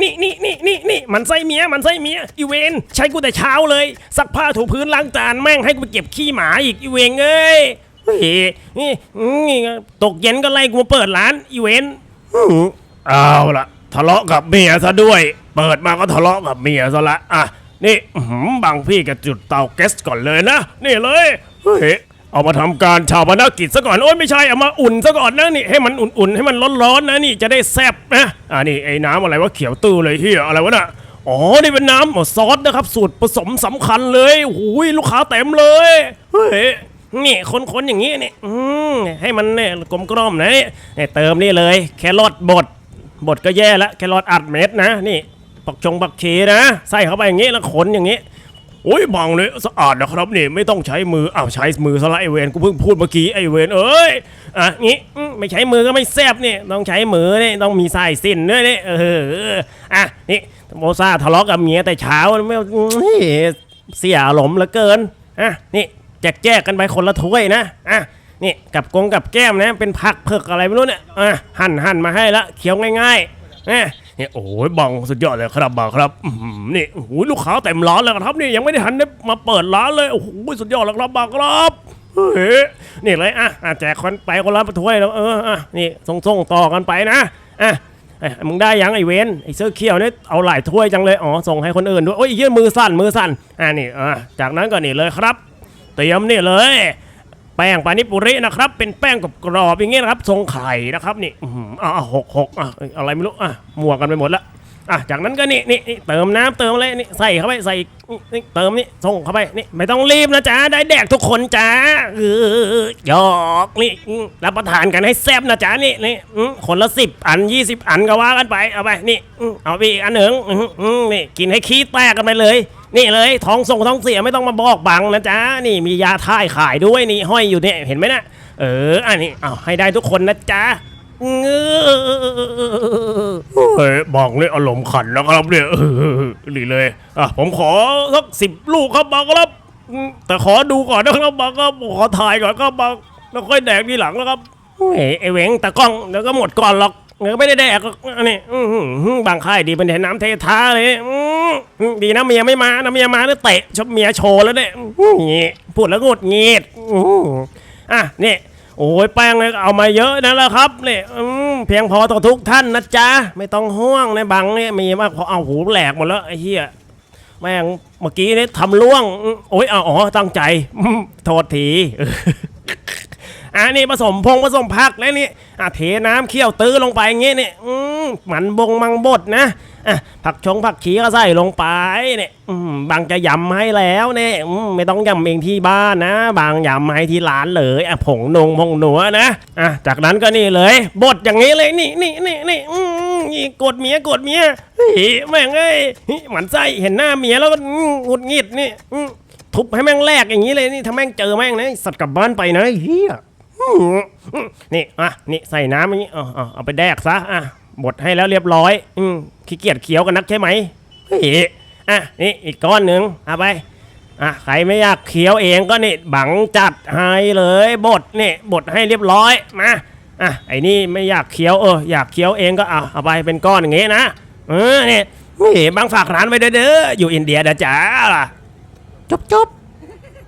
นี่นี่นี่นี่นี่มันไส้เมียมันไส้เมียอีเวนใช้กูแต่เช้าเลย ซักผ้าถูพื้นล้างจานแม่งให้กูไปเก็บขี้หมาอีกอีเวนเอ้ยเฮ้ยนี่นี่ตกเย็นก็ไล่กูมาเปิดร้านอีเวนเอาละทะเลาะกับเมียซะด้วย เปิดมาก็ทะเลาะกับเมียซะละอะนี่บางพี่ก็จุดเตาแก๊สก่อนเลยนะ นี่เลยเฮ้ย เอามาทำการชาวพนักกิจซะก่อน โอ้ยไม่ใช่ เอามาอุ่นซะก่อนนะนี่ให้มันอุ่นๆให้มันร้อนๆนะนี่จะได้แซ่บนะ อ่านี่ไอ้น้ำอะไรวะเขียวตื้อเลยเฮียอะไรวะน่ะอ๋อ นี่เป็นน้ำซอสนะครับ สูตรผสมสำคัญเลยโอ้ยลูกค้าเต็มเลย เฮ้ยนี่คนๆอย่างนี้นี่อืมให้มันเนี่ยกลมกล่อมนะนี่เติมนี่เลย แครอทบดบดก็แย่ล้วแครอทอัดเม็ดนะ นี่ปักชงปักเชนะ ใส่เข้าไปอย่างนี้แล้วขนอย่างนี้ โอ้ยบังเลยสะอาดนะครับนี่ไม่ต้องใช้มืออ้าวใช้มือซะละไอเวนกูเพิ่งพูดเมื่อกี้ไอเวนเอ้ยอะงี้ไม่ใช้มือก็ไม่แซบนี่ต้องใช้มือนี่ต้องมีสายสิ้นด้วยนี่เอออะนี่โมซาทะเลาะกับเมียแต่เช้าไม่เสียอารมณ์เหลือเกินอะนี่แจกแจกกันไปคนละถ้วยนะอะนี่กับกงกับแก้มนะเป็นผักเผือกอะไรไม่รู้เนี่ยอะหั่นหั่นมาให้ละเคี้ยวง่ายๆนะ นี่โอ้ยบังสุดยอดเลยครับบังครับอื้อหือนี่โอ้โหลูกค้าเต็มร้านเลยครับนี่ยังไม่ได้ทันได้มาเปิดร้านเลยโอ้โหสุดยอดแล้วครับบังครับเฮ้ยนี่เลยอะอะแจกคนไปคนละถ้วยแล้วเอออะนี่ส่งๆต่อกันไปนะอะเอ้ยมึงได้ยังไอเวนไอเสื้อเขียวเนี่ยเอาหลายถ้วยจังเลยอ๋อส่งให้คนอื่นด้วยโอ้ยยื่นมือสั่นมือสั่นอะนี่อะจากนั้นก็นี่เลยครับ เตรียมนี่เลย แป้งปานิปุรินะครับ เป็นแป้งกรอบๆอย่างเงี้ยนะครับ ทรงไข่นะครับนี่อื้อหืออะหกหกอะเอ้ยอะไรไม่รู้อะมั่วกันไปหมดละอะจากนั้นก็นี่นี่เติมน้ำเติมอะไรนี่ใส่เข้าไปใส่นี่เติมนี่ส่งเข้าไปนี่ไม่ต้องรีบนะจ๊ะได้แดกทุกคนจ้าเออหยอกนี่รับประทานกันให้แซ่บนะจ๊ะนี่นี่คนละสิบอันยี่สิบอันก็ว่ากันไปเอาไปนี่เอาไปอีกอันหนึ่งนี่กินให้ขี้แตกกันไปเลย นี่เลยท้องส่งท้องเสียไม่ต้องมาบอกบังนะจ๊ะนี่มียาท่ายขายด้วยนี่ห้อยอยู่เนี่ยเห็นไหมนะเอออันนี้เอาให้ได้ทุกคนนะจ๊ะเงือเฮ้ยบังเลยอารมณ์ขันนะครับเนี่ยเออนี่เลยอะผมขอสักสิบลูกครับบังครับ แต่ขอดูก่อนนะครับบังครับขอถ่ายก่อนครับบังแล้วค่อยแดกทีหลังนะครับเฮ้ยไอเวงตะกล้องเดี๋ยวก็หมดก่อนหรอก เดี๋ยไม่ได้แดกหรอกอันนี้อื้อหือบางค่ายดีเป็นแทนน้ำเทท้าเลยอื้อดีนะเมียไม่มานะเมียมาแล้วเตะชอบเมียโชว์แล้วเนี่ยอื้อนี่พูดแล้วงดเงียดอื้ออะนี่โอ้ยแป้งเลยเอามาเยอะนะแล้วครับเนี่ยเพียงพอต่อทุกท่านนะจ๊ะไม่ต้องห่วงในบังเนี่ยมีมากพอเอาหูแหลกหมดแล้วไอ้เหี้ยแม่งเมื่อกี้นี่ทำล่วงโอ้ยเอาอ๋อตั้งใจโทษที อะนี่ผสมพงผสมผักแล้วนี่อะเทน้ำเคี่ยวตื้อลงไปอย่างงี้นี่อืมหมันบงมังบดนะอะผักชงผักชีก็ใส่ลงไปเนี่ยอืมบางจะยำให้แล้วเนี่ยอืมไม่ต้องยำเองที่บ้านนะ บางยำให้ที่ร้านเลยอะผงนงผงหนัวนะอะจากนั้นก็นี่เลยบดอย่างนี้เลยนี่นี่นี่นี่อืมนี่กดเมียกดเมียเฮ้ยแม่งเอ้ยหมันไส้เห็นหน้าเมียแล้วก็หงุดหงิดนี่อืมทุบให้แม่งแลกอย่างนี้เลยนี่ถ้าแม่งเจอแม่งนะสัตว์กลับบ้านไปนะเฮีย นี่อะนี่ใส่น้ำอย่างนี้เอาเอาเอาไปแดกซะอะบดให้แล้วเรียบร้อย อืมขี้เกียจเคี้ยวกันนักใช่ไหมเฮ้ยอะนี่อีกก้อนหนึ่งเอาไปอะใครไม่อยากเคี้ยวเองก็นี่บังจัดให้เลยบดนี่บดให้เรียบร้อยมาอะไอ้นี่ไม่อยากเคี้ยวเอออยากเคี้ยวเองก็เอาเอาไปเป็นก้อนอย่างงี้นะเออนี่นี่บังฝากร้านไว้เด้ออยู่อินเดียนะจ๊ะจบจบ